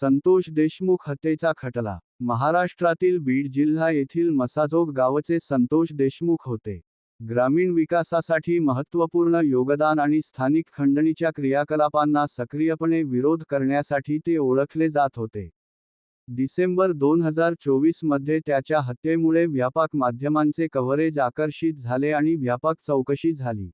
संतोष देशमुख हत्येचा खटला. महाराष्ट्रातील बीड जिल्हा येथील मसाजोग गावचे संतोष देशमुख होते. ग्रामीण विकासासाठी महत्त्वपूर्ण योगदान आणि स्थानिक खंडणीच्या क्रियाकलापांना सक्रियपणे विरोध करण्यासाठी ते ओळखले जात होते. डिसेंबर दोन हजार चोवीसमध्ये त्याच्या हत्येमुळे व्यापक माध्यमांचे कव्हरेज आकर्षित झाले आणि व्यापक चौकशी झाली.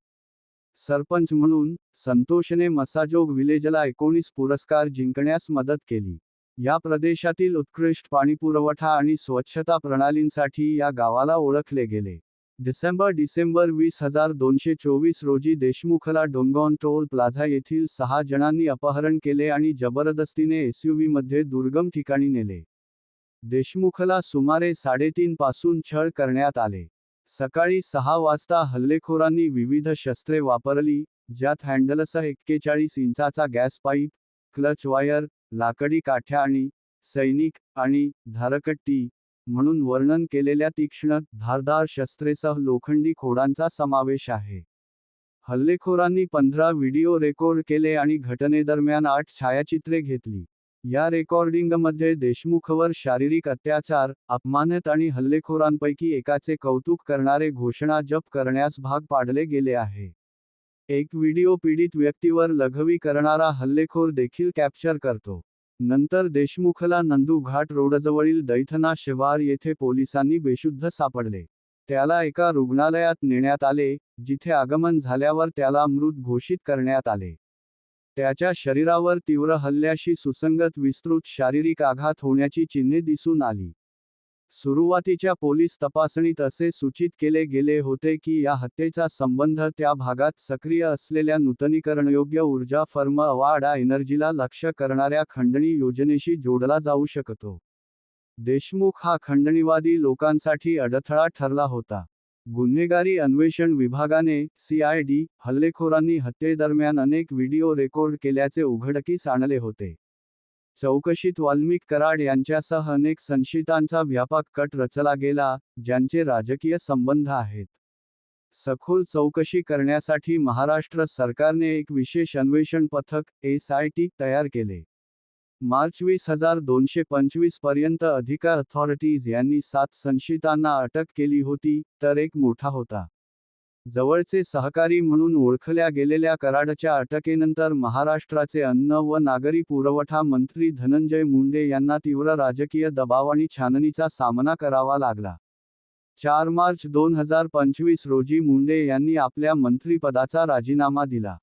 सरपंच म्हणून संतोषने मसाजोग विलेजला एकोणीस पुरस्कार जिंकण्यास मदत केली. या प्रदेशातील उत्कृष्ट पाणीपुरवठा आणि स्वच्छता प्रणालींसाठी या गावाला ओळखले गेले. डिसेंबर डिसेंबर वीस हजार दोनशे चोवीस रोजी देशमुखला डोंगॉन टोल प्लाझा येथील सहा जणांनी अपहरण केले आणि जबरदस्तीने एसयूव्ही मध्ये दुर्गम ठिकाणी नेले. देशमुखला सुमारे साडेतीन पासून छळ करण्यात आले. सकाळी सहा वाजता हल्लेखोरांनी विविध शस्त्रे वापरली ज्यात हँडलसह एक्केचाळीस इंचाचा गॅस पाईप क्लच वायर लाकडी काठ्या आणि सैनिक आणि धारकट्टी म्हणून वर्णन केलेल्या तीक्ष्ण धारदार शस्त्रेसह लोखंडी खोडांचा समावेश आहे. हल्लेखोरांनी पंधरा व्हिडिओ रेकॉर्ड केले आणि घटनेदरम्यान आठ छायाचित्रे घेतली. या रेकॉर्डिंगमध्ये देशमुखवर शारीरिक अत्याचार अपमानत आणि हल्लेखोरांपैकी एकाचे कौतुक करणारे घोषणा जप करण्यास भाग पाडले गेले आहे. एक व्हिडिओ पीडित व्यक्तीवर लघवी करणारा हल्लेखोर देखील कॅप्चर करतो. नंतर देशमुखला नंदू घाट रोडजवळील दैथना शिवार येथे पोलिसांनी बेशुद्ध सापडले. त्याला एका रुग्णालयात नेण्यात आले जिथे आगमन झाल्यावर त्याला मृत घोषित करण्यात आले. त्याच्या शरीरावर तीव्र हल्ल्याशी सुसंगत विस्तृत शारीरिक आघात होण्याची चिन्हे दिसून आली. सुरुवातीच्या पोलीस तपासणीत असे सूचित केले गेले होते की या हत्येचा संबंध त्या भागात सक्रिय असलेल्या नूतनीकरणयोग्य ऊर्जा फर्म अवाडा एनर्जीला लक्ष्य करणाऱ्या खंडणी योजनेशी जोडला जाऊ शकतो. देशमुख हा खंडणीवादी लोकांसाठी अडथळा ठरला होता. गुन्हेगारी अन्वेषण विभागाने सीआयडी हल्लेखोरांनी हत्येदरम्यान अनेक व्हिडिओ रेकॉर्ड केल्याचे उघडकीस आणले होते. चौकशीत वाल्मिक कराड यांच्यासह अनेक संशयितांचा व्यापक कट रचला गेला ज्यांचे राजकीय संबंध आहेत. सखोल चौकशी करण्यासाठी महाराष्ट्र सरकारने एक विशेष अन्वेषण पथक एस आय टी तयार केले. मार्च वीस हजार दोनशे पंचवीसपर्यंत अधिकार अथॉरिटीज यांनी सात संशयितांना अटक केली होती तर एक मोठा होता. जवळचे सहकारी म्हणून ओळखल्या गेलेल्या कराडच्या अटकेनंतर महाराष्ट्राचे अन्न व नागरी पुरवठा मंत्री धनंजय मुंडे यांना तीव्र राजकीय दबाव आणि छाननीचा सामना करावा लागला. चार मार्च दोन हजार पंचवीस रोजी मुंडे यांनी आपल्या मंत्रिपदाचा राजीनामा दिला.